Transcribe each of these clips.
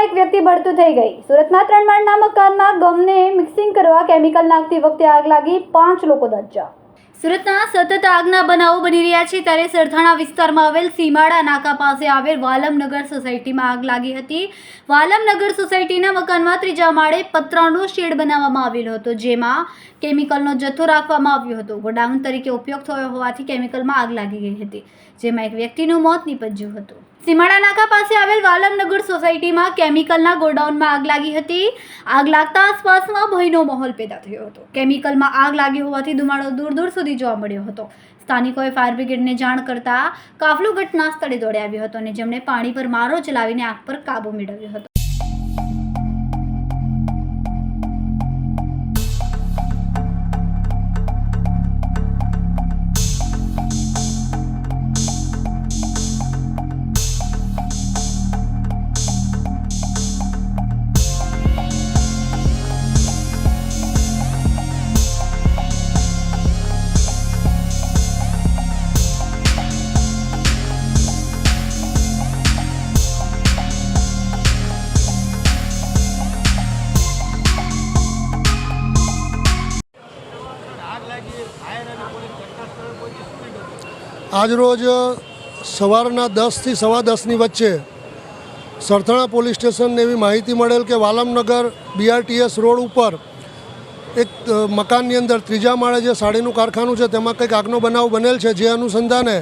વિકરાળ એક વ્યક્તિ બળતું થઈ ગઈ. સુરતના ત્રણ માળના મકાનમાં ગમને મિક્સિંગ કરવા કેમિકલ નાખતી વખતે આગ લાગી પાંચ લોકો દચ્યા સુરતના સતત આગના બનાવો બની રહ્યા છે. ત્યારે સરથાણા વિસ્તારમાં આવેલ સીમાડા નાકા પાસે આવેલ વાલમનગર સોસાયટીમાં આગ લાગી હતી. વાલમનગર સોસાયટીના મકાનમાં ત્રીજા માળે પતરાનો શેડ બનાવવામાં આવેલો હતો, જેમાં કેમિકલનો જથ્થો રાખવામાં આવ્યો હતો. ગોડાઉન તરીકે ઉપયોગ થયો હોવાથી કેમિકલમાં આગ લાગી ગઈ હતી, જેમાં એક વ્યક્તિનું મોત નીપજ્યું હતું. સીમાડા નાકા પાસે આવેલ વાલમનગર સોસાયટીમાં કેમિકલના ગોડાઉનમાં આગ લાગી હતી. આગ લાગતા આસપાસમાં ભયનો માહોલ પેદા થયો હતો. કેમિકલમાં આગ લાગી હોવાથી ધુમાડો દૂર દૂર સુધી જોવા મળ્યો હતો. સ્થાનિકોએ ફાયર બ્રિગેડને જાણ કરતા કાફલો ઘટના સ્થળે દોડી આવ્યો હતો અને જેમણે પાણી પર મારો ચલાવીને આગ પર કાબુ મેળવ્યો હતો. આજરોજ સવારના દસથી સવા દસની વચ્ચે સરથાણા પોલીસ સ્ટેશનને એવી માહિતી મળેલ કે વાલમનગર બીઆરટીએસ રોડ ઉપર એક મકાનની અંદર ત્રીજા માળે જે સાડીનું કારખાનું છે, તેમાં કંઈક આગનો બનાવ બનેલ છે, જે અનુસંધાને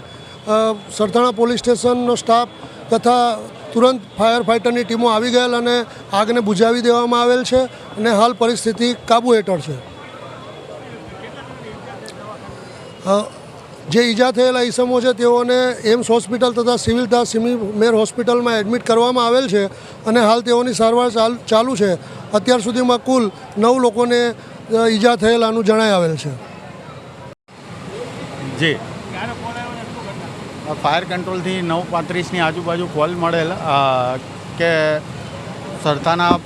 સરથાણા પોલીસ સ્ટેશનનો સ્ટાફ તથા તુરંત ફાયર ફાઇટરની ટીમો આવી ગયેલ અને આગને બુઝાવી દેવામાં આવેલ છે અને હાલ પરિસ્થિતિ કાબુ હેઠળ છે. જે ઈજા થયેલા ઈસમો છે, તેઓને એમ્સ હોસ્પિટલ તથા સિવિલ તથા સિમી મેર હોસ્પિટલમાં એડમિટ કરવામાં આવેલ છે અને હાલ તેઓની સારવાર ચાલ- છે. અત્યાર સુધીમાં કુલ નવ લોકોને ઈજા થયેલાનું જણાઈ આવેલ છે. જી. ફાયર કંટ્રોલથી નવ પાંત્રીસની આજુબાજુ કોલ મળેલ કે સરથાના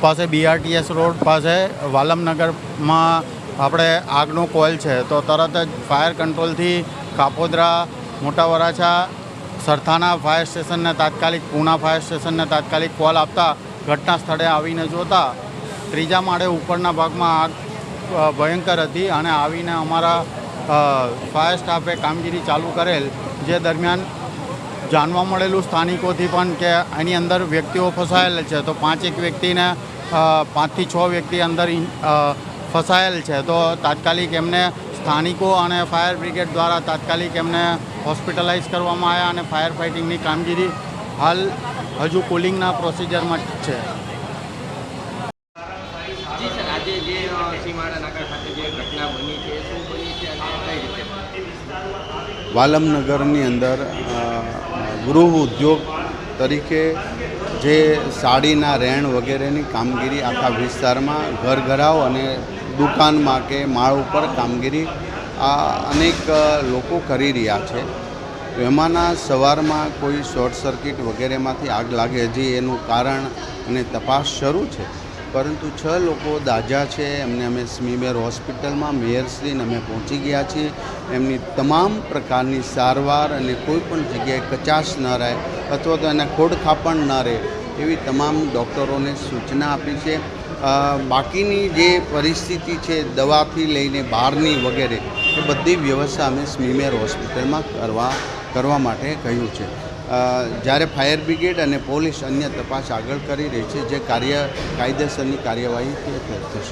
પાસે બીઆરટીએસ રોડ પાસે વાલમનગરમાં આપણે આગનો કોલ છે, તો તરત જ ફાયર કંટ્રોલથી કાપોદરા, મોટા વરાછા, સરથાના ફાયર સ્ટેશનને તાત્કાલિક પૂના ફાયર સ્ટેશનને તાત્કાલિક કોલ આપતા ઘટના સ્થળે આવીને જોતા ત્રીજા માળે ઉપરના ભાગમાં આગ ભયંકર હતી અને આવીને અમારા ફાયર સ્ટાફે કામગીરી ચાલુ કરેલ, જે દરમિયાન જાણવા મળેલું સ્થાનિકોથી પણ કે એની અંદર વ્યક્તિઓ ફસાયેલ છે. તો પાંચેક વ્યક્તિને પાંચથી છ વ્યક્તિ અંદર ફસાયેલ છે. તો તાત્કાલિક એમને સ્થાનિકો અને ફાયર બ્રિગેડ દ્વારા તાત્કાલિક એમને હોસ્પિટલાઇઝ કરવામાં આવ્યા અને ફાયર ફાઇટિંગની કામગીરી હાલ હજુ કુલિંગના પ્રોસિજરમાં જ છે. જી સર આજે જે અ, સીમાડા નાકા ખાતે જે ઘટના બની છે એ શું બની છે અને કઈ રીતે વાલમનગરની અંદર ગૃહ ઉદ્યોગ તરીકે જે સાડીના રેણ વગેરેની કામગીરી આખા વિસ્તારમાં ઘરઘરાઓ અને દુકાનમાં કે માળ ઉપર કામગીરી આ અનેક લોકો કરી રહ્યા છે. એમાંના સવારમાં કોઈ શોર્ટ સર્કિટ વગેરેમાંથી આગ લાગે હજી એનું કારણ અને તપાસ શરૂ છે. પરંતુ છ લોકો દાજા છે, એમને અમે સ્મીમેર હોસ્પિટલમાં મેયરશ્રીને અમે પહોંચી ગયા છીએ. એમની તમામ પ્રકારની સારવાર અને કોઈ પણ જગ્યાએ કચાશ ન રહે અથવા તો એને ખોડખાપણ ન રહે એવી તમામ ડૉક્ટરોને સૂચના આપી છે. બાકીની જે પરિસ્થિતિ છે, દવાથી લઈને બહારની વગેરે, એ બધી વ્યવસ્થા અમે સ્મીમેર હોસ્પિટલમાં કરવા કરવા માટે કહ્યું છે. જ્યારે ફાયર બ્રિગેડ અને પોલીસ અન્ય તપાસ આગળ કરી રહી છે, જે કાર્ય, કાયદેસરની કાર્યવાહી થશે